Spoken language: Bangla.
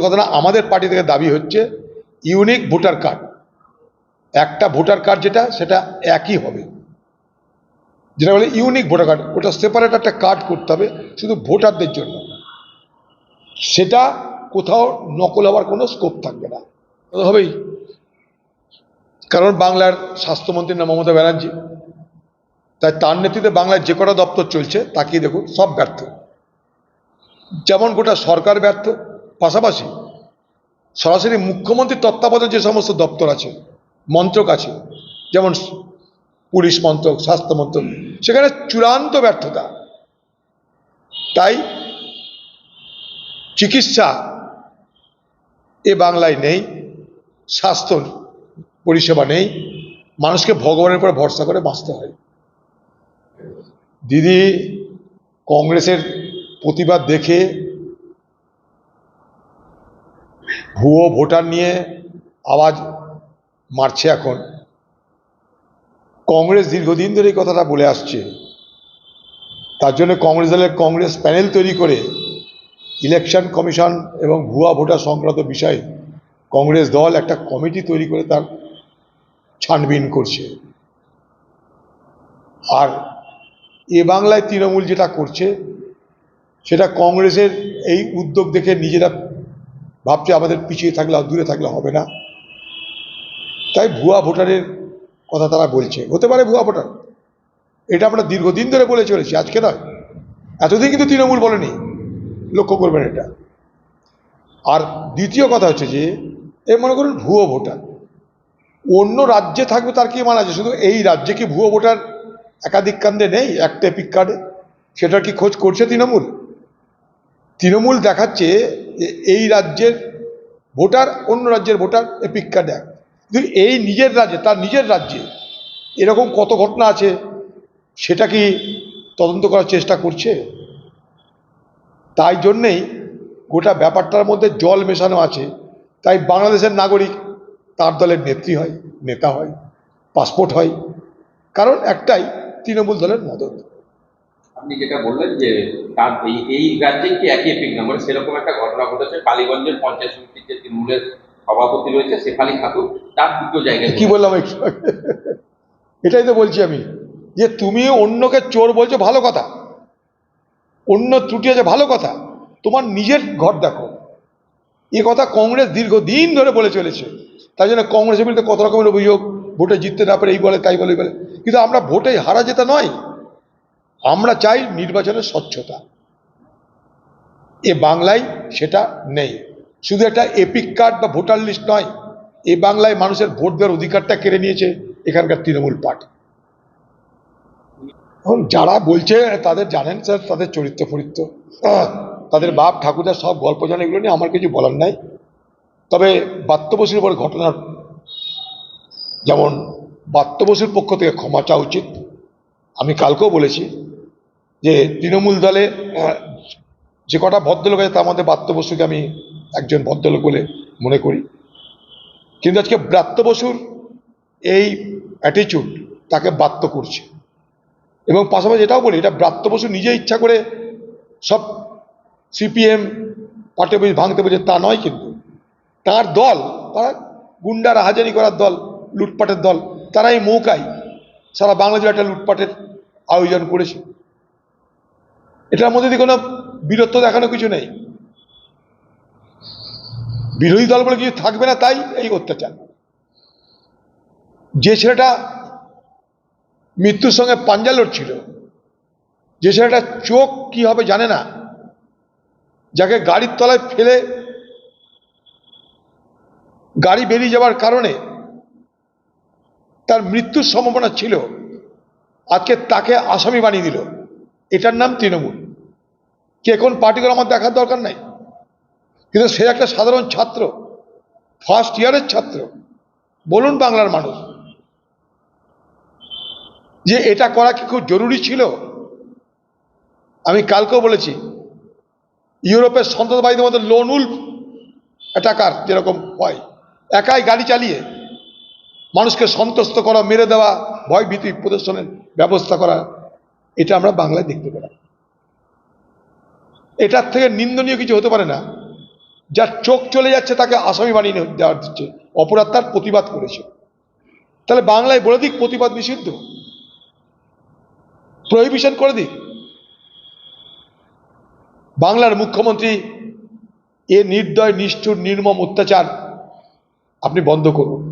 কথা না আমাদের পার্টি থেকে দাবি হচ্ছে ইউনিক ভোটার কার্ড একটা ভোটার কার্ড যেটা, সেটা একই হবে। যেটা বলে ইউনিক ভোটার কার্ড ওটা সেপারেট একটা কার্ড করতে হবে শুধু ভোটারদের জন্য। সেটা কোথাও নকল হওয়ার কোনো স্কোপ থাকবে না। হবেই। কারণ বাংলার স্বাস্থ্যমন্ত্রীর নাম মমতা ব্যানার্জি, তাই তার নেতৃত্বে বাংলার যে কটা দপ্তর চলছে তাকিয়ে দেখুন, সব ব্যর্থ। যেমন গোটা সরকার ব্যর্থ পাশাপাশি সরাসরি মুখ্যমন্ত্রীর তত্ত্বাবধানে যে সমস্ত দপ্তর আছে, মন্ত্রক আছে, যেমন পুলিশ মন্ত্রক, স্বাস্থ্য মন্ত্রক, সেখানে চূড়ান্ত ব্যর্থতা। তাই চিকিৎসা এ বাংলায় নেই, স্বাস্থ্য পরিষেবা নেই, মানুষকে ভগবানের উপরে ভরসা করে বাঁচতে হয়। দিদি, কংগ্রেসের প্রতিবাদ দেখে ভুয়ো ভোটার নিয়ে আওয়াজ মারছে এখন। কংগ্রেস দীর্ঘদিন ধরে এই কথাটা বলে আসছে। তার জন্য কংগ্রেস দলের কংগ্রেস প্যানেল তৈরি করে ইলেকশন কমিশন এবং ভুয়া ভোটার সংক্রান্ত বিষয়ে কংগ্রেস দল একটা কমিটি তৈরি করে তার ছানবিন করছে। আর এ বাংলায় তৃণমূল যেটা করছে, সেটা কংগ্রেসের এই উদ্যোগ দেখে নিজেরা ভাবছে আমাদের পিছিয়ে থাকলে দূরে থাকলে হবে না। তাই ভুয়া ভোটারের কথা তারা বলছে। হতে পারে ভুয়া ভোটার। এটা আমরা দীর্ঘদিন ধরে বলে চলেছি, আজকে নয়। এতদিন কিন্তু তৃণমূল বলেনি। লক্ষ্য করবেন এটা। আর দ্বিতীয় কথা হচ্ছে যে, এ মনে করুন ভুয়ো ভোটার। অন্য রাজ্যে থাকবে তার কি মানা আছে? শুধু এই রাজ্যে কি ভুয়ো ভোটার একাধিক কাণ্ডে নেই? একটা এপিক কার্ডে। সেটার কি খোঁজ করছে তৃণমূল? তৃণমূল দেখাচ্ছে যে এই রাজ্যের ভোটার অন্য রাজ্যের ভোটার এপিক কার্ড এক কিন্তু এই নিজের রাজ্যে, তার নিজের রাজ্যে এরকম কত ঘটনা আছে, সেটা কি তদন্ত করার চেষ্টা করছে? তাই জন্যেই গোটা ব্যাপারটার মধ্যে জল মেশানো আছে। তাই বাংলাদেশের নাগরিক তার দলের নেত্রী হয়, নেতা হয়, পাসপোর্ট হয়। কারণ একটাই তৃণমূল দলের মদত। আপনি যেটা বললেন যে তার এই এই রাজ্যে কি একই এপিক নাম্বার সেরকম একটা ঘটনা ঘটেছে? কালীগঞ্জের পঞ্চায়েত সমিতির যে তৃণমূলের সভাপতি রয়েছে, শেফালি খাতুন তার দুটো জায়গায় কি বললাম এটাই তো বলছি আমি। যে তুমি অন্যকে চোর বলছো, ভালো কথা। অন্য ত্রুটি আছে, ভালো কথা। তোমার নিজের ঘর দেখো। এ কথা কংগ্রেস দীর্ঘদিন ধরে বলে চলেছে। তাই জন্য কংগ্রেসের বিরুদ্ধে কত রকমের অভিযোগ, ভোটে জিততে না পারে, এই বলে, তাই বলে বলে। কিন্তু আমরা ভোটে হারা যেতে নয়। আমরা চাই নির্বাচনের স্বচ্ছতা। এ বাংলায় সেটা নেই। শুধু একটা এপিক কার্ড বা ভোটার লিস্ট নয়, এ বাংলায় মানুষের ভোট দেওয়ার অধিকারটা কেড়ে নিয়েছে এখানকার তৃণমূল পার্টি। এখন যারা বলছে, তাদের জানেন স্যার, তাদের চরিত্র ফরিত্র। তাদের বাপ ঠাকুরদার সব গল্প জানে, এগুলো নিয়ে আমার কিছু বলার নাই। তবে বাত্য বসুর উপর ঘটনার যেমন বাত্য বসুর পক্ষ থেকে ক্ষমা চাওয়া উচিত আমি কালকেও বলেছি যে তৃণমূল দলে, যে কটা ভদ্রলোক আছে তার মধ্যে বাত্য বসুকে আমি একজন ভদ্রলোক বলে মনে করি। কিন্তু আজকে ব্রাত্য বসুর এই অ্যাটিচিউড তাকে বাত্য করছে। এবং পাশাপাশি এটাও বলি, এটা ব্রাত্য বসু নিজে ইচ্ছা করে সব সিপিএম, পার্টি অফিস ভাঙতে বলছে, তা নয় কিন্তু। তার দল, তারা গুন্ডার হাজারি করার দল, লুটপাটের দল তারা এই মৌকায় সারা বাংলাদেশে একটা লুটপাটের আয়োজন করেছে। এটার মধ্যে দিয়ে কোনো বীরত্ব দেখানো কিছু নেই। বিরোধী দল বলে কিছু থাকবে না, তাই এই অত্যাচার। যে ছেলেটা মৃত্যুর সঙ্গে পাঞ্জা লড়ছিল, যে ছেলেটা চোখ কি হবে জানে না, যাকে গাড়ির তলায় ফেলে গাড়ি বেরিয়ে যাওয়ার কারণে তার মৃত্যুর সম্ভাবনা ছিল। আজকে তাকে আসামি বানিয়ে দিল। এটার নাম তৃণমূল। কে কোন পার্টি করে আমার দেখার দরকার নাই। কিন্তু সে একটা সাধারণ ছাত্র ফার্স্ট ইয়ারের ছাত্র, বলুন বাংলার মানুষ। যে এটা করা কি খুব জরুরি ছিল? আমি কালকেও বলেছি, ইউরোপের সন্ত্রাসবাদীদের মধ্যে লোন উল্ফ অ্যাটাকার যেরকম হয়। একাই গাড়ি চালিয়ে মানুষকে সন্তুষ্ট করা, মেরে দেওয়া, ভয় ভীতি প্রদর্শনের ব্যবস্থা করা, এটা আমরা বাংলায় দেখতে পেলাম। এটার থেকে নিন্দনীয় কিছু হতে পারে না। যার চোখ চলে যাচ্ছে তাকে আসামি বানিয়ে দেওয়া দিচ্ছে অপরাধ তার প্রতিবাদ করেছে। তাহলে বাংলায় বলে দিক, প্রতিবাদ নিষিদ্ধ। প্রহিবিশন করে দিক। বাংলার মুখ্যমন্ত্রী এ নির্দয়, নিষ্ঠুর, নির্মম অত্যাচার আপনি বন্ধ করুন।